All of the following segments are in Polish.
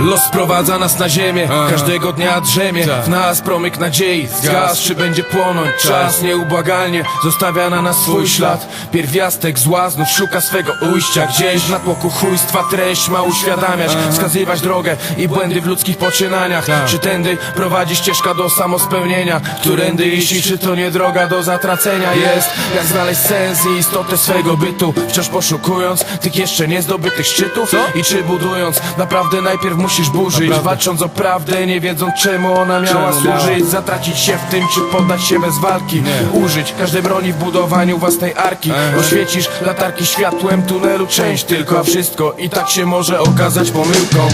Los sprowadza nas na ziemię, każdego dnia drzemie. W nas promyk nadziei, zgas czy będzie płonąć. Czas nieubłagalnie zostawia na nas swój ślad. Pierwiastek zła znów szuka swego ujścia. Gdzieś na tłoku chujstwa treść ma uświadamiać Wskazywać drogę i błędy w ludzkich poczynaniach. Czy tędy prowadzi ścieżka do samospełnienia? Którędy iść, czy to nie droga do zatracenia? Jest. Jak znaleźć sens i istotę swego bytu? Wciąż poszukując tych jeszcze niezdobytych szczytów? I czy budując, naprawdę najpierw musisz burzyć Walcząc o prawdę, nie wiedząc czemu ona miała służyć. Zatracić się w tym, czy poddać się bez walki. Użyć każdej broni w budowaniu własnej arki. Oświecisz latarki światłem tunelu część tylko A wszystko. I tak się może okazać pomyłką.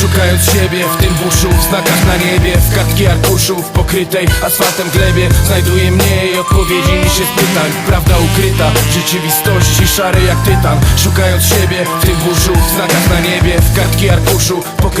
Szukając siebie w tym buszu, w znakach na niebie W kartki arkuszów pokrytej asfaltem glebie Znajduję mniej odpowiedzi niż jest pytań. Prawda ukryta w rzeczywistości szary jak tytan. Szukając siebie w tym buszu, w znakach na niebie W kartki arkuszu pokrytej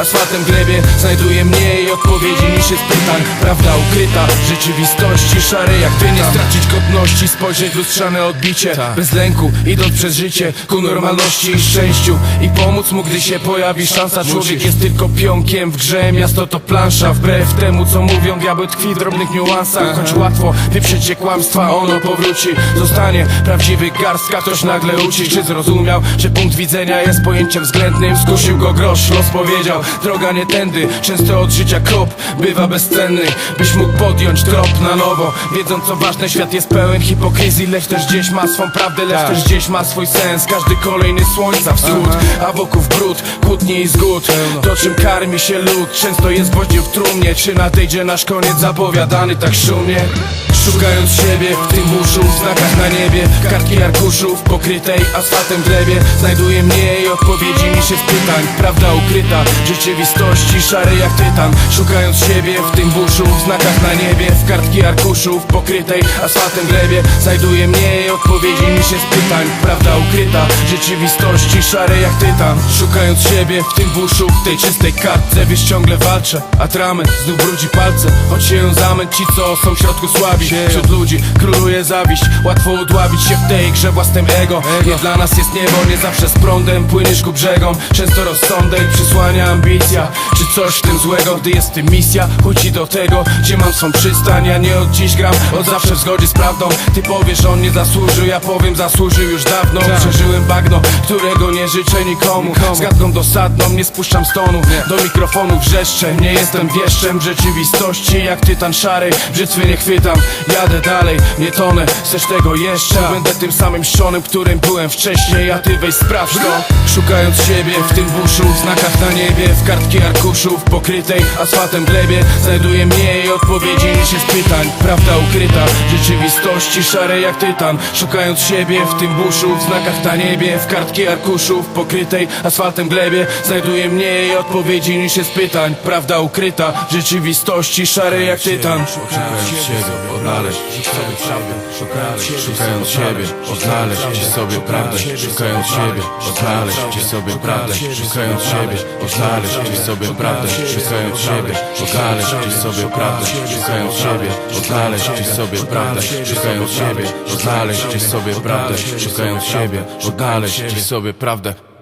asfaltem glebie. Znajduję mniej odpowiedzi niż jest pytań. Prawda ukryta w rzeczywistości szary jak ty Nie stracić godności, spojrzeć w lustrzane odbicie. Bez lęku, idąc przez życie ku normalności i szczęściu. I pomóc mu, gdy się pojawi szansa. Człowiek jest tylko pionkiem w grze, miasto to plansza Wbrew temu co mówią, diabeł tkwi w drobnych niuansach. Choć łatwo wyprzeć się kłamstwa, ono powróci. Zostanie prawdziwy garstka, ktoś nagle uci Czy zrozumiał, że punkt widzenia jest pojęciem względnym. Skusił go grosz, los powiedział, droga nie tędy Często od życia krop bywa bezcenny Byś mógł podjąć trop na nowo Wiedząc co ważne, świat jest pełen hipokryzji Lecz też gdzieś ma swą prawdę, lecz też gdzieś ma swój sens Każdy kolejny słońca wschód, a wokół brud, kłótni i zgód To czym karmi się lud, często jest gwoździem w trumnie Czy nadejdzie nasz koniec zapowiadany tak szumnie? Szukając siebie w tym buszu, w znakach na niebie kartki arkuszów pokrytej asfaltem glebie Znajduję mniej odpowiedzi niż jest pytań Prawda ukryta w rzeczywistości szary jak tytan. Szukając siebie w tym buszu, w znakach na niebie W kartki arkuszów pokrytej asfaltem glebie. Znajduję mniej odpowiedzi niż jest pytań. Prawda ukryta w rzeczywistości szary jak tytan. Szukając siebie w tym buszu, w tej czystej kartce Wiesz ciągle walczę, a trament znów brudzi palce. Choć się ją zamęć ci co są w środku słabi Wśród ludzi króluje zawiść Łatwo udławić się w tej grze własnym ego. Nie dla nas jest niebo, nie zawsze z prądem Płyniesz ku brzegom, często rozsądek Ambicja, czy coś w tym złego Gdy jest tym misja, chodzi do tego Gdzie mam swą przystań, ja nie od dziś gram Od zawsze w zgodzie z prawdą. Ty powiesz, on nie zasłużył, ja powiem zasłużył już dawno. Przeżyłem bagno, którego nie życzę nikomu. Zgadką dosadną, nie spuszczam stonu. Do mikrofonu wrzeszczę, nie jestem wieszczem W rzeczywistości, jak tytan szary Brzytwy nie chwytam, jadę dalej Nie tonę, chcesz tego jeszcze? Będę tym samym sionem, którym byłem wcześniej. A ty weź sprawdź to. Szukając siebie w tym buszu W znakach na niebie, w kartki arkuszów Pokrytej asfaltem glebie. Znajduję mniej odpowiedzi niż jest pytań. Prawda ukryta rzeczywistości Szare jak tytan. Szukając siebie w tym buszu W znakach na niebie, w kartki arkuszów Pokrytej asfaltem glebie. Znajduję mniej odpowiedzi niż jest pytań. Prawda ukryta w rzeczywistości Szare jak tytan. Szukając siebie, odnaleźć sobie prawdę. Szukając siebie, odnaleźć ci sobie prawdę. Szukając siebie, odnaleźć ci sobie prawdę. Szukając siebie, odnaleźć ci sobie prawdę Szukając siebie, odnaleźć ci sobie prawdę Szukając siebie, odnaleźć ci sobie prawdę Szukając siebie, odnaleźć ci sobie prawdę Szukając siebie, odnaleźć ci sobie prawdę